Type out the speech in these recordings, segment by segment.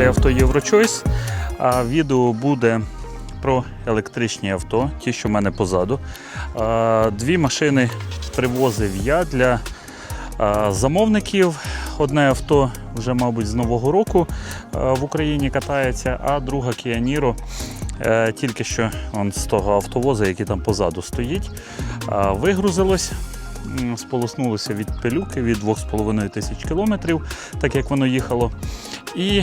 каналі Авто Єврочойс. А відео буде про електричні авто, ті, що в мене позаду. Дві машини привозив я для замовників. Одне авто вже, мабуть, з Нового року в Україні катається, а друга Kia Niro тільки що он, з того автовоза, який там позаду стоїть, вигрузилось. Сполоснулося від пилюки від 2,5 тисяч кілометрів, так як воно їхало. І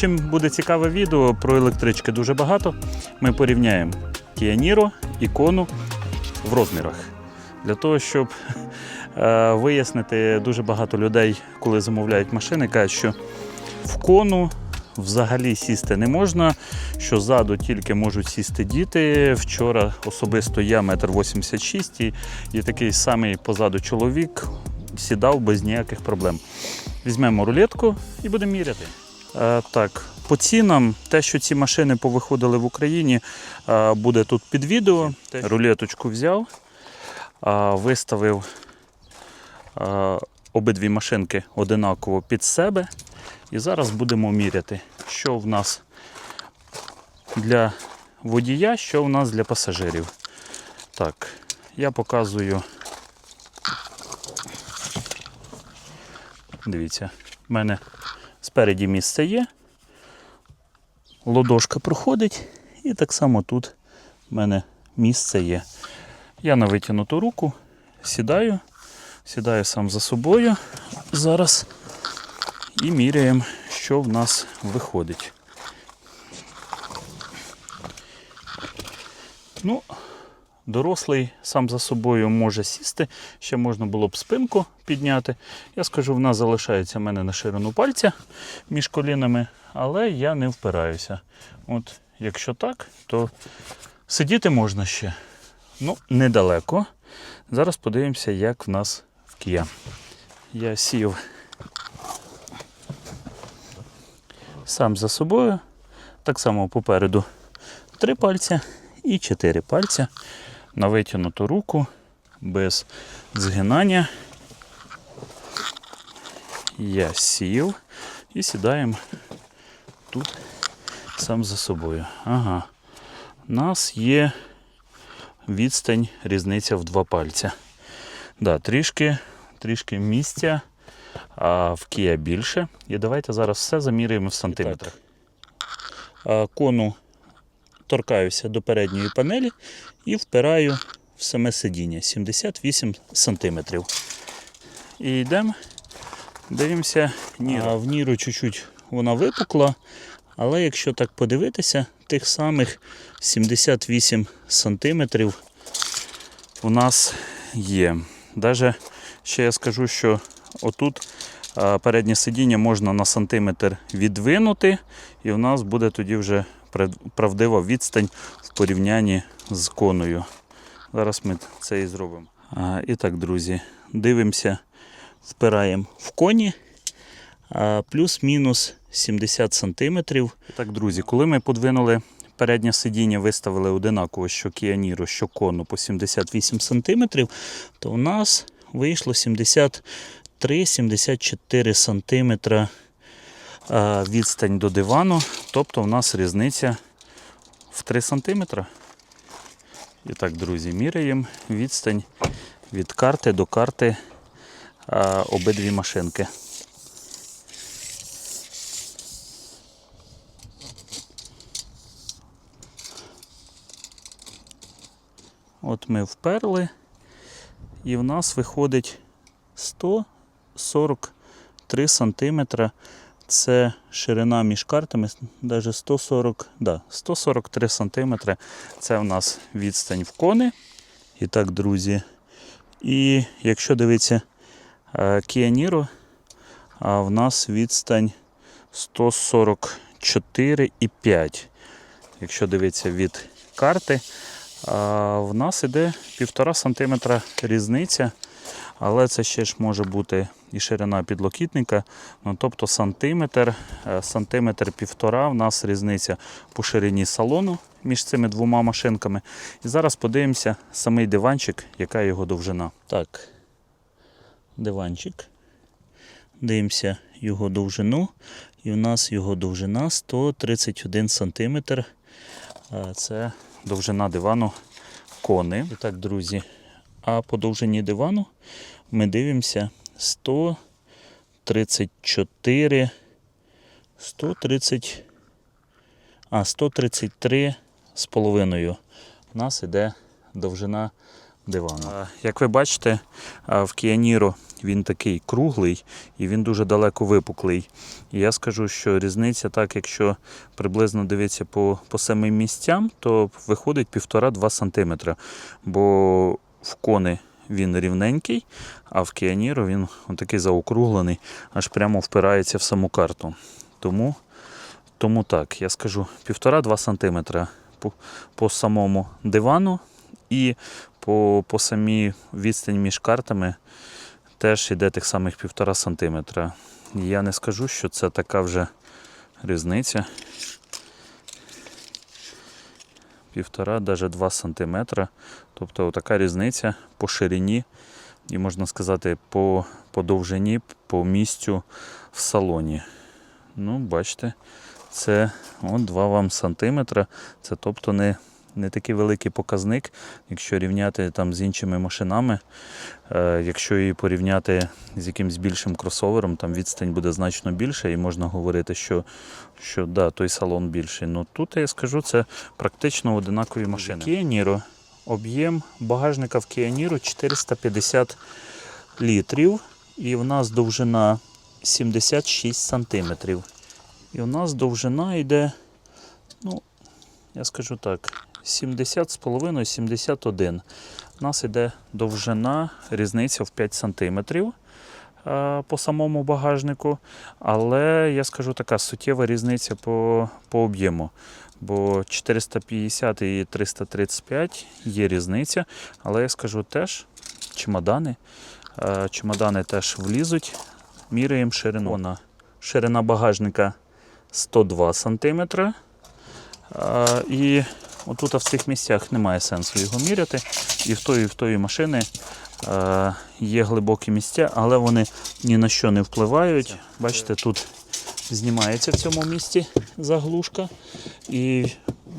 чим буде цікаве відео про електрички дуже багато. Ми порівняємо Niro, ікону в розмірах. Для того, щоб е, вияснити дуже багато людей, коли замовляють машини, кажуть, що в кону взагалі сісти не можна, що ззаду тільки можуть сісти діти. Вчора особисто я метр 86 і, і такий самий позаду чоловік сідав без ніяких проблем. Візьмемо рулетку і будемо міряти. Е, так, по цінам, те, що ці машини повиходили в Україні, е, буде тут під відео. Рулеточку взяв, виставив е, обидві машинки одинаково під себе. І зараз будемо міряти, що в нас для водія, що в нас для пасажирів. Так, я показую. Дивіться, в мене спереді місце є. Лодошка проходить, і так само тут в мене місце є. Я на витягнуту руку сідаю, сідаю сам за собою зараз і міряємо, що в нас виходить. Ну, дорослий сам за собою може сісти, ще можна було б спинку підняти. Я скажу, в нас залишається в мене на ширину пальця між колінами, але я не впираюся. От, якщо так, то сидіти можна ще. Ну, недалеко. Зараз подивимося, як в нас в Kia. Я сів сам за собою. Так само попереду три пальця і чотири пальця на витягнуту руку без згинання. Я сів і сідаємо тут сам за собою. Ага. У нас є відстань, різниця в два пальця. Да, трішки, трішки місця, а в Kia більше. І давайте зараз все заміряємо в сантиметрах. Кону торкаюся до передньої панелі і впираю в саме сидіння 78 сантиметрів. І йдемо, дивимося, Ніро. А в Ніру чуть-чуть вона випукла, але якщо так подивитися, тих самих 78 сантиметрів у нас є. Даже ще я скажу, що отут переднє сидіння можна на сантиметр відвинути, і у нас буде тоді вже правдива відстань в порівнянні з коною. Зараз ми це і зробимо. А, і так, друзі, дивимося, впираємо в коні плюс-мінус 70 сантиметрів. І так, друзі, коли ми подвинули переднє сидіння, виставили одинаково, що Niro, що кону по 78 сантиметрів, то у нас вийшло 73-74 сантиметра а, відстань до дивану. Тобто у нас різниця в 3 сантиметра. І так, друзі, міряємо відстань від карти до карти а, обидві машинки. От ми вперли, і в нас виходить 143 сантиметра. Це ширина між картами, навіть 140, да, 143 сантиметри. Це в нас відстань в кони. І так, друзі. І якщо дивитися е, Kia Niro, а в нас відстань 144,5. Якщо дивитися від карти, в нас іде 1,5 см різниця, але це ще ж може бути і ширина підлокітника. Ну, тобто сантиметр, е, сантиметр півтора в нас різниця по ширині салону між цими двома машинками. І зараз подивимося самий диванчик, яка його довжина. Так, диванчик. Дивимося його довжину. І в нас його довжина 131 см. Це довжина дивану кони. І так, друзі. А по довжині дивану ми дивимося 134, 130, а 133 з половиною. У нас іде довжина дивану. Як ви бачите, в Кіаніро він такий круглий і він дуже далеко випуклий. І я скажу, що різниця, так, якщо приблизно дивитися по, по самим місцям, то виходить 1,5-2 см. Бо в кони він рівненький, а в Кіаніро він такий заокруглений, аж прямо впирається в саму карту. Тому, тому так, я скажу 1,5-2 см по, по самому дивану і по, по самій відстані між картами теж йде тих самих 1,5 см. Я не скажу, що це така вже різниця. Півтора, навіть 2 см. Тобто така різниця по ширині і можна сказати по, по довжині, по місцю в салоні. Ну, бачите, це от 2 вам сантиметра. Це тобто не, не такий великий показник, якщо рівняти там з іншими машинами. Е, якщо її порівняти з якимось більшим кросовером, там відстань буде значно більше, і можна говорити, що, що да, той салон більший. Ну тут я скажу, це практично одинакові машини. Niro. Об'єм багажника в Niro 450 літрів. І в нас довжина 76 сантиметрів. І у нас довжина йде, ну, я скажу так, 70 з половиною, 71. У нас йде довжина, різниця в 5 сантиметрів е, по самому багажнику. Але я скажу така суттєва різниця по, по об'єму. Бо 450 і 335 є різниця. Але я скажу теж чемодани. Е, Чемодани теж влізуть. Міряємо ширину. Вона- Ширина багажника 102 см. І отут в цих місцях немає сенсу його міряти. І в тої, в тої машини е, є глибокі місця, але вони ні на що не впливають. Бачите, тут знімається в цьому місці заглушка. І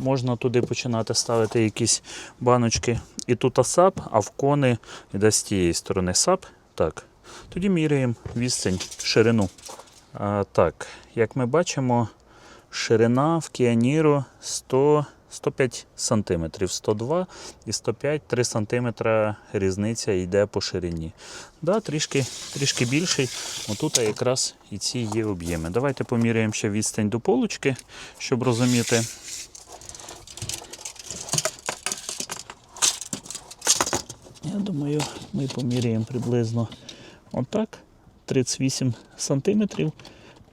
можна туди починати ставити якісь баночки. І тут сап, а в кони йде з тієї сторони сап. Так. Тоді міряємо відстань, ширину. А, так, як ми бачимо, ширина в Кіаніро 100, 105 см, 102 і 105 3 см різниця йде по ширині. Да, трішки, трішки більший. Отут якраз і ці є об'єми. Давайте поміряємо ще відстань до полочки, щоб розуміти. Я думаю, ми поміряємо приблизно отак. 38 сантиметрів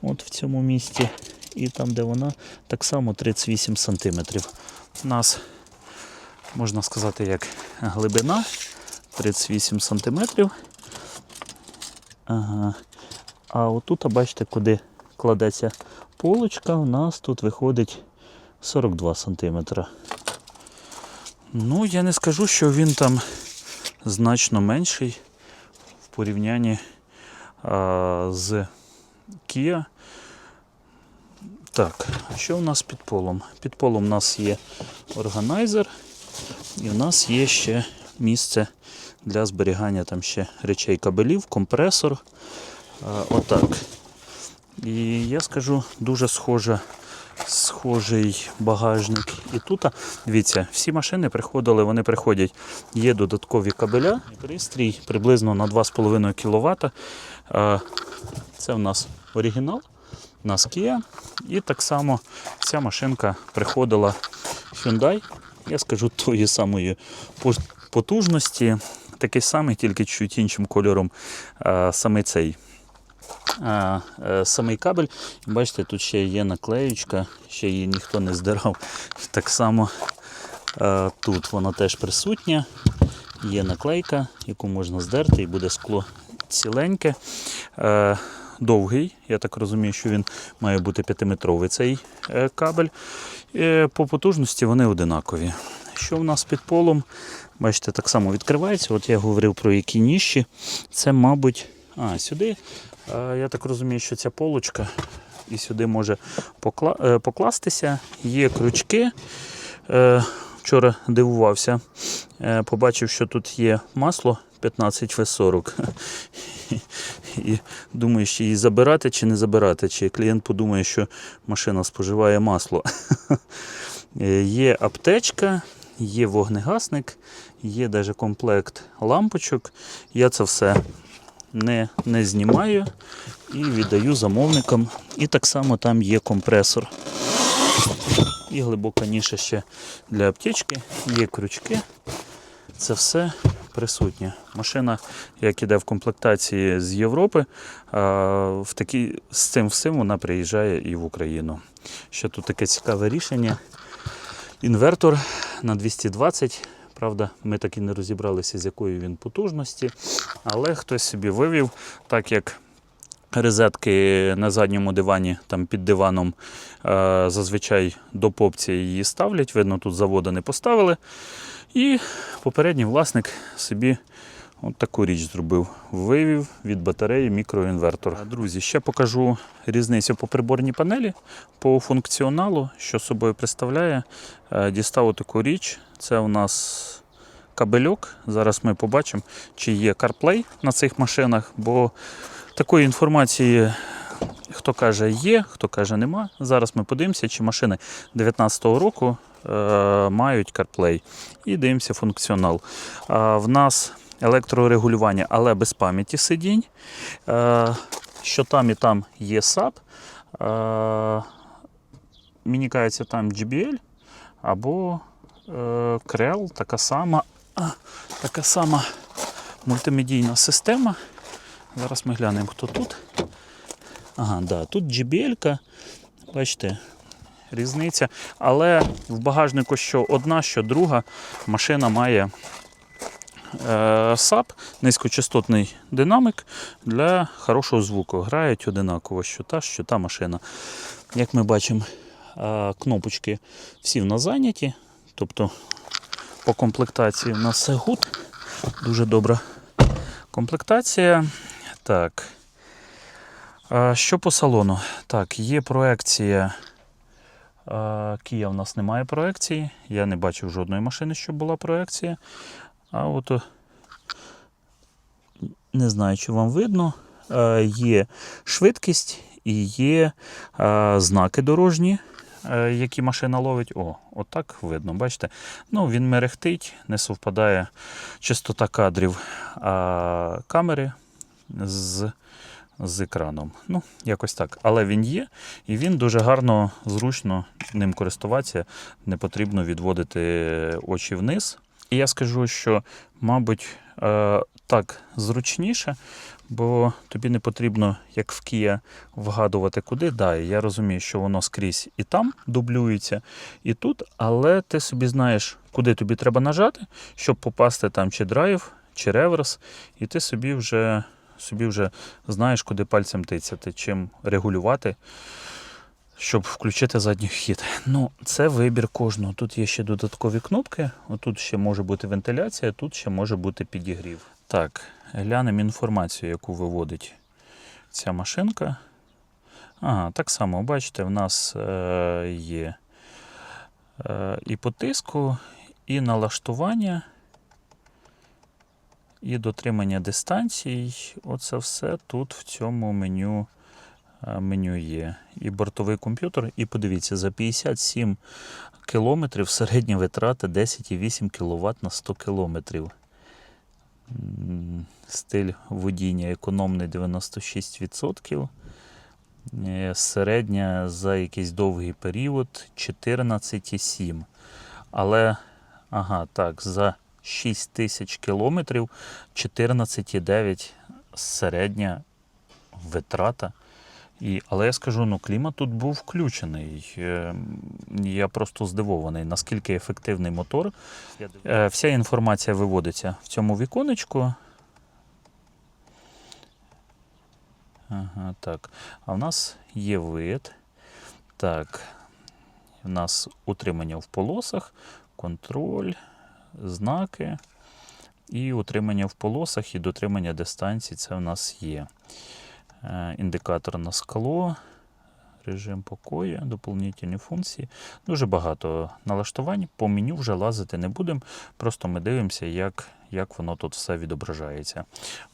от в цьому місці. І там, де вона, так само 38 сантиметрів. У нас, можна сказати, як глибина 38 сантиметрів. Ага. А отут, а бачите, куди кладеться полочка, у нас тут виходить 42 сантиметра. Ну, я не скажу, що він там значно менший в порівнянні а, з Kia. Так, що у нас під полом? Під полом у нас є органайзер, і у нас є ще місце для зберігання там ще речей кабелів, компресор. Отак. І я скажу, дуже схожа, схожий багажник. І тут, дивіться, всі машини приходили, вони приходять. Є додаткові кабеля. Пристрій приблизно на 2,5 кВт. Це в нас оригінал, нас Kia. І так само ця машинка приходила Hyundai. Я скажу тої самої потужності. Такий самий, тільки чуть іншим кольором. Саме цей е, самий кабель. Бачите, тут ще є наклеючка, ще її ніхто не здирав. Так само е, тут вона теж присутня. Є наклейка, яку можна здерти, і буде скло ціленьке. Е, довгий, я так розумію, що він має бути 5-метровий цей е, кабель. Е, по потужності вони одинакові. Що в нас під полом? Бачите, так само відкривається. От я говорив про які ніщі. Це, мабуть, А, сюди, я так розумію, що ця полочка і сюди може покла... е, покластися. Є крючки. Вчора дивувався, побачив, що тут є масло 15В40. І думаю, чи її забирати чи не забирати, чи клієнт подумає, що машина споживає масло. Є аптечка, є вогнегасник, є навіть комплект лампочок. Я це все не, не знімаю і віддаю замовникам. І так само там є компресор. І глибока ніша ще для аптечки, є крючки. Це все присутнє. Машина, як іде в комплектації з Європи, в такі, з цим всім вона приїжджає і в Україну. Ще тут таке цікаве рішення. Інвертор на 220. Правда, ми так і не розібралися, з якої він потужності, але хтось собі вивів, так як розетки на задньому дивані, там під диваном, зазвичай до попці її ставлять. Видно, тут завода не поставили. І попередній власник собі от таку річ зробив. Вивів від батареї мікроінвертор. Друзі, ще покажу різницю по приборній панелі, по функціоналу, що собою представляє. Е, Дістав таку річ. Це у нас кабельок. Зараз ми побачимо, чи є CarPlay на цих машинах, бо такої інформації. Хто каже є, хто каже нема. Зараз ми подивимося, чи машини 2019 року мають CarPlay. І дивимося функціонал. Е, в нас електрорегулювання, але без пам'яті сидінь. Е, що там і там є SAP. Е, мені кажеться, там GBL або е, Krell, така сама, така сама мультимедійна система. Зараз ми глянемо, хто тут. Ага, да, тут GBL, бачите, різниця. Але в багажнику що одна, що друга машина має е, SAP, низькочастотний динамик для хорошого звуку. Грають одинаково, що та, що та машина. Як ми бачимо, е, кнопочки всі в нас зайняті. Тобто по комплектації в нас все гуд. Дуже добра комплектація. Так. Що по салону? Так, є проекція. Kia в нас немає проекції. Я не бачив жодної машини, щоб була проекція. А от не знаю, чи вам видно. Є швидкість і є знаки дорожні, які машина ловить. О, отак видно, бачите? Ну, він мерехтить, не совпадає частота кадрів камери з з екраном. Ну, якось так. Але він є, і він дуже гарно, зручно ним користуватися. Не потрібно відводити очі вниз. І я скажу, що, мабуть, е, так зручніше, бо тобі не потрібно, як в Kia, вгадувати куди. Да, я розумію, що воно скрізь і там дублюється, і тут, але ти собі знаєш, куди тобі треба нажати, щоб попасти там чи драйв, чи реверс, і ти собі вже собі вже знаєш, куди пальцем тицяти, чим регулювати, щоб включити задній хід. Ну, це вибір кожного. Тут є ще додаткові кнопки, отут ще може бути вентиляція, тут ще може бути підігрів. Так, глянемо інформацію, яку виводить ця машинка. Ага, так само, бачите, в нас е, є е, і по тиску, і налаштування і дотримання дистанцій. Оце все тут в цьому меню е, меню є. І бортовий комп'ютер. І подивіться, за 57 кілометрів середня витрата 10,8 кВт на 100 кілометрів. Стиль водіння економний 96%. Е, Середня за якийсь довгий період 14,7. Але, ага, так, за 6 тисяч кілометрів 14,9 середня витрата. І, але я скажу, ну клімат тут був включений. Е, Я просто здивований, наскільки ефективний мотор. Е, Вся інформація виводиться в цьому віконечку. Ага, так. А в нас є вид. Так. У нас утримання в полосах, контроль знаки. І утримання в полосах і дотримання дистанції це в нас є. Е, Індикатор на скло, режим покою, доповнительні функції. Дуже багато налаштувань. По меню вже лазити не будемо. Просто ми дивимося, як, як воно тут все відображається.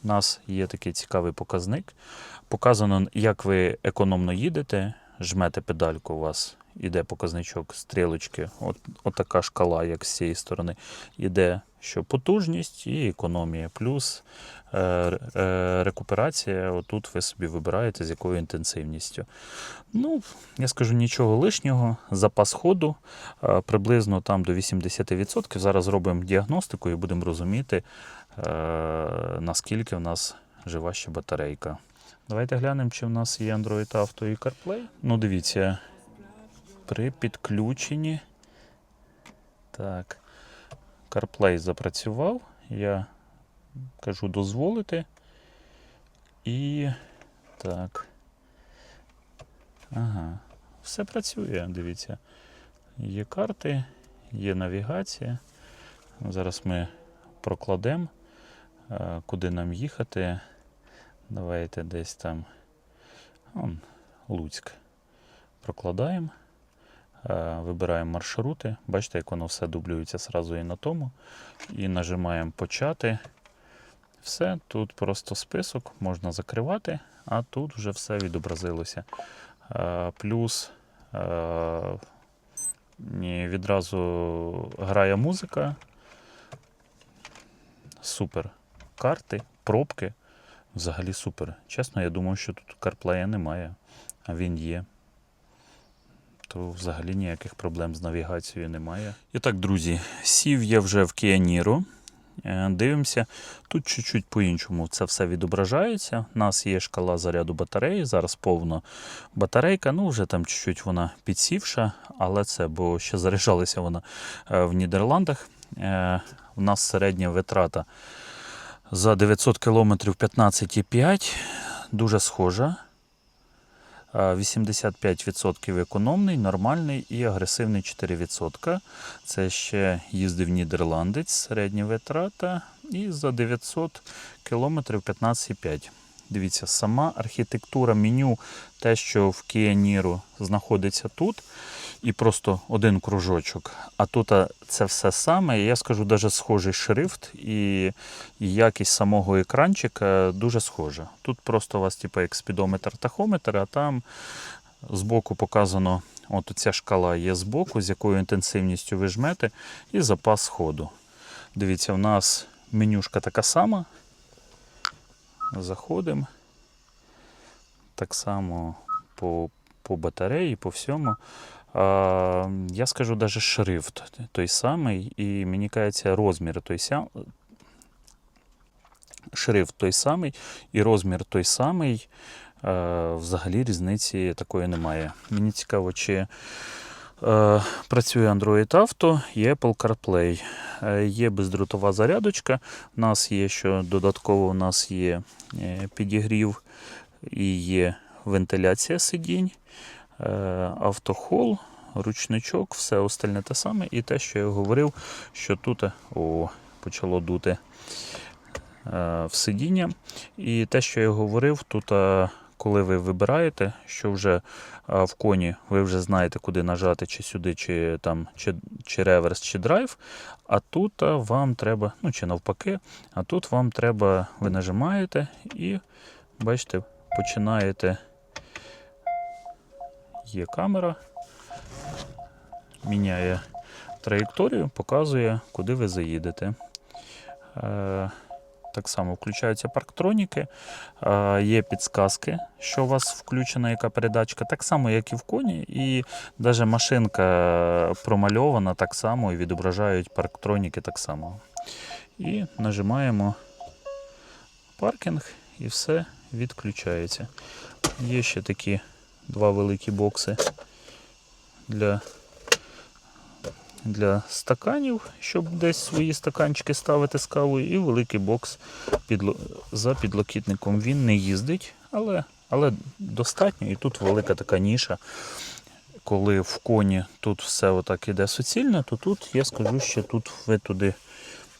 У нас є такий цікавий показник. Показано, як ви економно їдете, жмете педальку, у вас іде показничок стрілочки, от, от така шкала, як з цієї сторони, іде що потужність і економія, плюс е, е, рекуперація. Отут ви собі вибираєте, з якою інтенсивністю. Ну, я скажу нічого лишнього. Запас ходу е, приблизно там до 80%. Зараз зробимо діагностику і будемо розуміти, е, наскільки в нас жива ще батарейка. Давайте глянемо, чи в нас є Android Auto і CarPlay. Ну, дивіться, при підключенні. Так. CarPlay запрацював. Я кажу дозволити. І так. Ага. Все працює, дивіться. Є карти, є навігація. Зараз ми прокладемо, е, куди нам їхати. Давайте десь там. Он, Луцьк. Прокладаємо. Е, Вибираємо маршрути. Бачите, як воно все дублюється зразу і на тому. І нажимаємо почати. Все, тут просто список, можна закривати, а тут вже все відобразилося. Е, Плюс е, відразу грає музика. Супер. Карти, пробки. Взагалі супер. Чесно, я думав, що тут CarPlay немає, а він є. То взагалі ніяких проблем з навігацією немає. І так, друзі, сів я вже в Niro. Е, Дивимося, тут чуть-чуть по-іншому це все відображається. У нас є шкала заряду батареї, зараз повна батарейка. Ну, вже там чуть-чуть вона підсівша, але це, бо ще заряджалася вона е, в Нідерландах. Е, У нас середня витрата за 900 км 15,5. Дуже схожа. Е, 85% економний, нормальний і агресивний 4%. Це ще їздив нідерландець, середня витрата. І за 900 км 15,5. Дивіться, сама архітектура меню, те, що в Niro знаходиться тут, і просто один кружочок. А тут це все саме. Я скажу, навіть схожий шрифт і, якість самого екранчика дуже схожа. Тут просто у вас типу, як спідометр тахометр, а там збоку показано, от ця шкала є збоку, з якою інтенсивністю ви жмете, і запас ходу. Дивіться, у нас менюшка така сама. Заходимо. Так само по, по батареї, по всьому. Я скажу навіть шрифт той самий, і мені кажеться, розмір той самий. Шрифт той самий і розмір той самий. Е, взагалі різниці такої немає. Мені цікаво, чи е, працює Android Auto і Apple CarPlay. Е, є бездротова зарядочка. У нас є що додатково у нас є підігрів і є вентиляція сидінь, автохол, ручничок, все остальне те саме. І те, що я говорив, що тут о, почало дути е, в сидіння. І те, що я говорив, тут, е, коли ви вибираєте, що вже е, в коні ви вже знаєте, куди нажати, чи сюди, чи там, чи, чи реверс, чи драйв. А тут е, вам треба, ну чи навпаки, а тут вам треба, ви нажимаєте і бачите, починаєте. Є камера, міняє траєкторію, показує, куди ви заїдете. Е, так само включаються парктроніки, е, є підсказки, що у вас включена, яка передачка, так само, як і в коні. І навіть машинка промальована так само і відображають парктроніки так само. І нажимаємо паркінг і все відключається. Є ще такі два великі бокси для, для стаканів, щоб десь свої стаканчики ставити з кавою, і великий бокс підло- за підлокітником. Він не їздить, але, але достатньо. І тут велика така ніша. Коли в коні тут все отак іде суцільне, то тут я скажу, що тут ви туди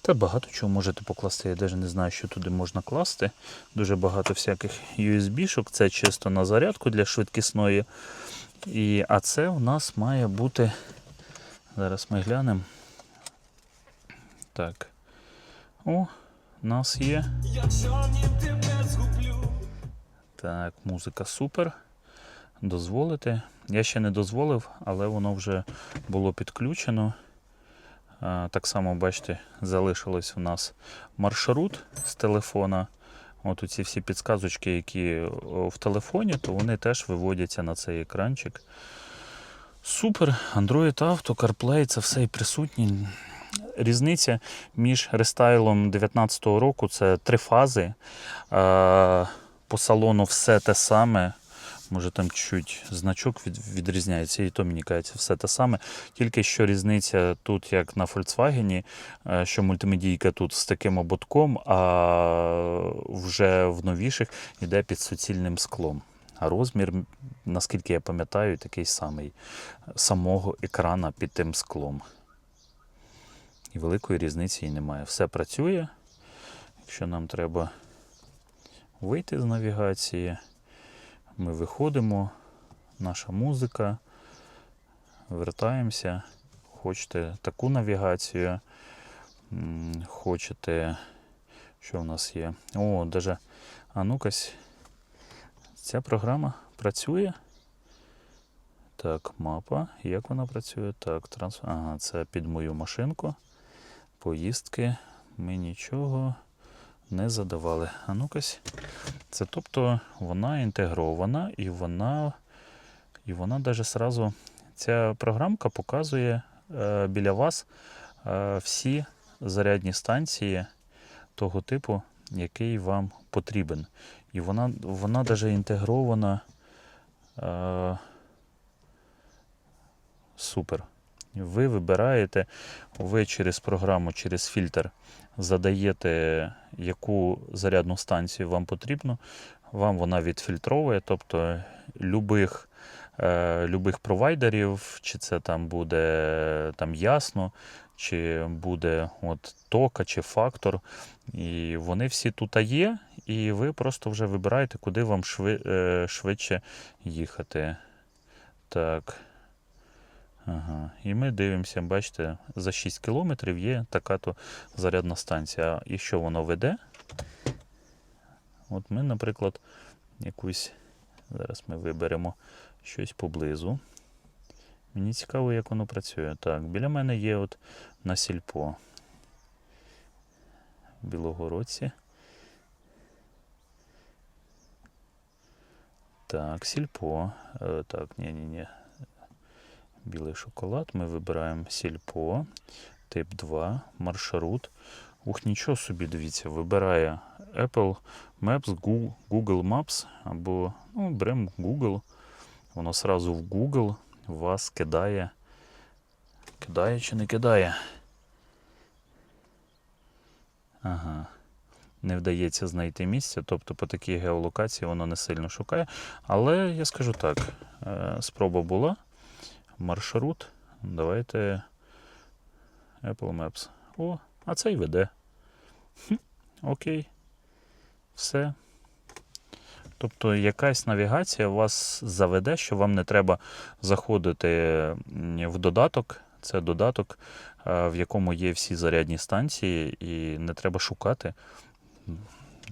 Та багато чого можете покласти. Я навіть не знаю, що туди можна класти. Дуже багато всяких USB-шок. Це чисто на зарядку для швидкісної. І, а це у нас має бути. Зараз ми глянемо. Так. О, у нас є. Так, музика супер. Дозволити. Я ще не дозволив, але воно вже було підключено. Так само, бачите, залишилось у нас маршрут з телефона. От ці всі підсказочки, які в телефоні, то вони теж виводяться на цей екранчик. Супер, Android Auto, CarPlay, це все і присутні. Різниця між рестайлом 2019 року це три фази. По салону все те саме. Може там чуть значок від, відрізняється, і то мені кажеться, все те саме. Тільки що різниця тут, як на Volkswagen, е, що мультимедійка тут з таким ободком, а вже в новіших йде під суцільним склом. А розмір, наскільки я пам'ятаю, такий самий самого екрана під тим склом. І великої різниці і немає. Все працює. Якщо нам треба вийти з навігації, ми виходимо, наша музика, вертаємося. Хочете таку навігацію, хочете, що в нас є? О, даже, а ну-кась, ця програма працює. Так, мапа. Як вона працює? Так, транс... Ага, це під мою машинку. Поїздки. Ми нічого не задавали. А ну-кась. Це тобто вона інтегрована і вона, і вона даже сразу, ця програмка показує е, біля вас е, всі зарядні станції того типу, який вам потрібен. І вона, вона даже інтегрована. Е, супер. Ви вибираєте, ви через програму, через фільтр задаєте, яку зарядну станцію вам потрібно. Вам вона відфільтровує, тобто любих, е, любих провайдерів, чи це там буде там ясно, чи буде от тока, чи фактор. І вони всі тут є, і ви просто вже вибираєте, куди вам е, швидше їхати. Так. Ага. І ми дивимося, бачите, за 6 кілометрів є така то зарядна станція. І що воно веде? От ми, наприклад, якусь. Зараз ми виберемо щось поблизу. Мені цікаво, як воно працює. Так, біля мене є от на сільпо. В Білогородці. Так, сільпо. Е, Так, ні-ні-ні. Білий шоколад. Ми вибираємо сільпо, тип 2, маршрут. Ух, нічого собі, дивіться, вибирає Apple Maps, Google Maps або ну, беремо Google. Воно сразу в Google вас кидає. Кидає чи не кидає? Ага. Не вдається знайти місце, тобто по такій геолокації воно не сильно шукає. Але я скажу так: е, спроба була маршрут. Давайте Apple Maps. О, а це й веде. Хм, окей. Все. Тобто якась навігація вас заведе, що вам не треба заходити в додаток. Це додаток, в якому є всі зарядні станції, і не треба шукати.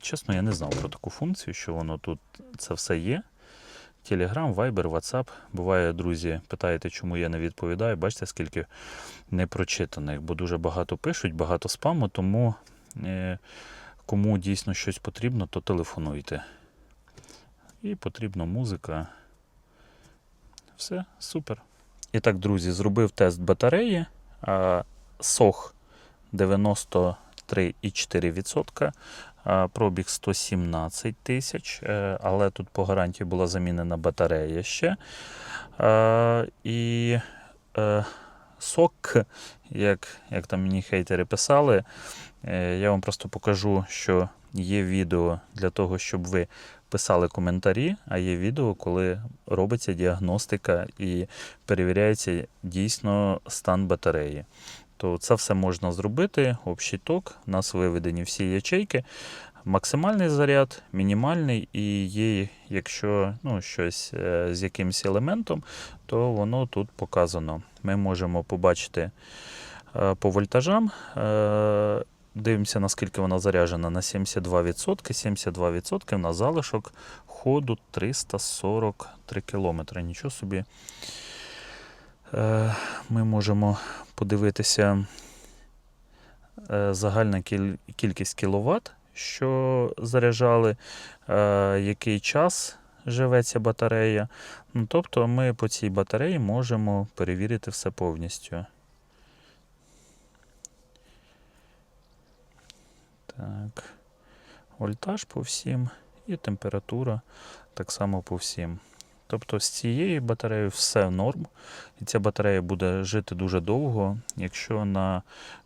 Чесно, я не знав про таку функцію, що воно тут це все є. Телеграм, Viber, WhatsApp. Буває, друзі, питаєте, чому я не відповідаю. Бачите, скільки непрочитаних, бо дуже багато пишуть, багато спаму, тому е, кому дійсно щось потрібно, то телефонуйте. І потрібна музика. Все, супер. І так, друзі, зробив тест батареї. SOH 93,4%. Пробіг 117 тисяч, е, але тут по гарантії була замінена батарея ще. І е, сок, як, як там мені хейтери писали, е, я вам просто покажу, що є відео для того, щоб ви писали коментарі, а є відео, коли робиться діагностика і перевіряється дійсно стан батареї. То це все можна зробити. Общий ток, у нас виведені всі ячейки. Максимальний заряд, мінімальний, і є, якщо ну, щось е, з якимось елементом, то воно тут показано. Ми можемо побачити е, по вольтажам. е, Дивимося, наскільки вона заряджена на 72%. 72% на залишок ходу 343 км. Нічого собі. Ми можемо подивитися е, загальна кількість кіловат, що заряджали, е, який час живе ця батарея. Ну, тобто ми по цій батареї можемо перевірити все повністю. Так. Вольтаж по всім і температура так само по всім. Тобто з цією батареєю все норм. І ця батарея буде жити дуже довго, якщо на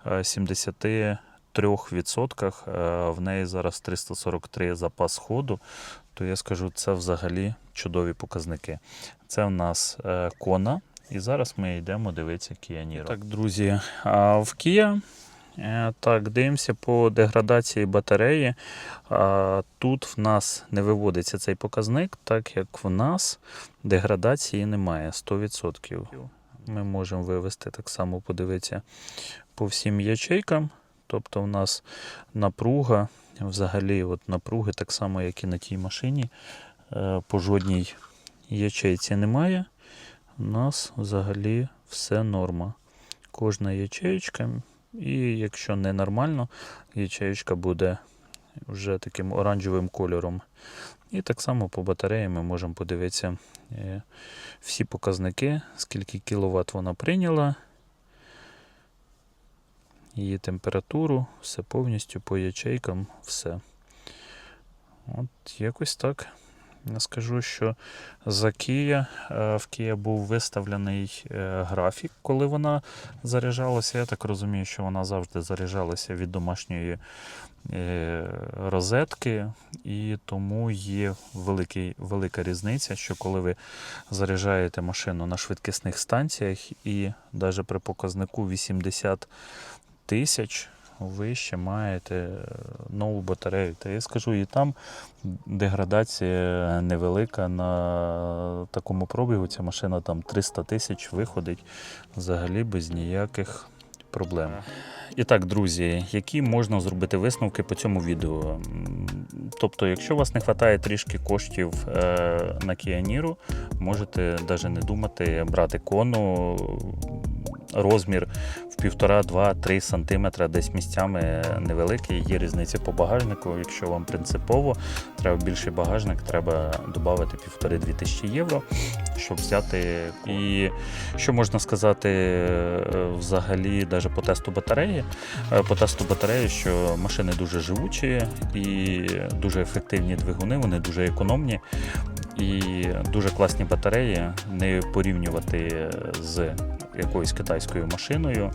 е, 73% е, в неї зараз 343 запас ходу, то я скажу, це взагалі чудові показники. Це в нас е, Kona, і зараз ми йдемо дивитися Kia Niro. Так, друзі, а в Kia Е, Так, дивимося по деградації батареї. Тут в нас не виводиться цей показник, так як в нас деградації немає 100%. Ми можемо вивести так само, подивитися по всім ячейкам. Тобто в нас напруга, взагалі от напруги, так само, як і на тій машині, е, по жодній ячейці немає. У нас взагалі все норма. Кожна ячеєчка і якщо не нормально, ячеючка буде вже таким оранжевим кольором. І так само по батареї ми можемо подивитися е, всі показники, скільки кіловат вона прийняла, її температуру, все повністю по ячейкам, все. От якось так. Скажу, що за Kia е, в Kia був виставлений е, графік, коли вона заряджалася. Я так розумію, що вона завжди заряджалася від домашньої е, розетки, і тому є великий, велика різниця, що коли ви заряджаєте машину на швидкісних станціях і навіть при показнику 80 тисяч. Ви ще маєте е, нову батарею. Та я скажу, і там деградація невелика на такому пробігу. Ця машина там 300 тисяч виходить взагалі без ніяких проблем. І так, друзі, які можна зробити висновки по цьому відео? Тобто, якщо у вас не вистачає трішки коштів е, на Niro, можете навіть не думати брати кону. Розмір в 1,5-2-3 см, десь місцями невеликий. Є різниця по багажнику. Якщо вам принципово треба більший багажник, треба додати 1,5-2 тисячі євро, щоб взяти. І що можна сказати е, взагалі, навіть по тесту батареї? Е, По тесту батареї, що машини дуже живучі і дуже ефективні двигуни, вони дуже економні. І дуже класні батареї, не порівнювати з якоюсь китайською машиною.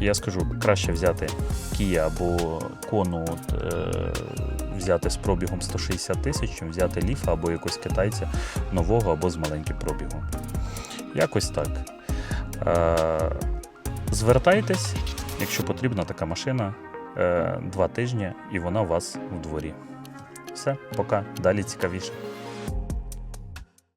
Я скажу, краще взяти Kia або от, е, взяти з пробігом 160 тисяч, чим взяти Ліфа або якогось китайця нового або з маленьким пробігом. Якось так. Е, звертайтесь, якщо потрібна така машина, е, два тижні, і вона у вас в дворі. Все, пока. Далі цікавіше.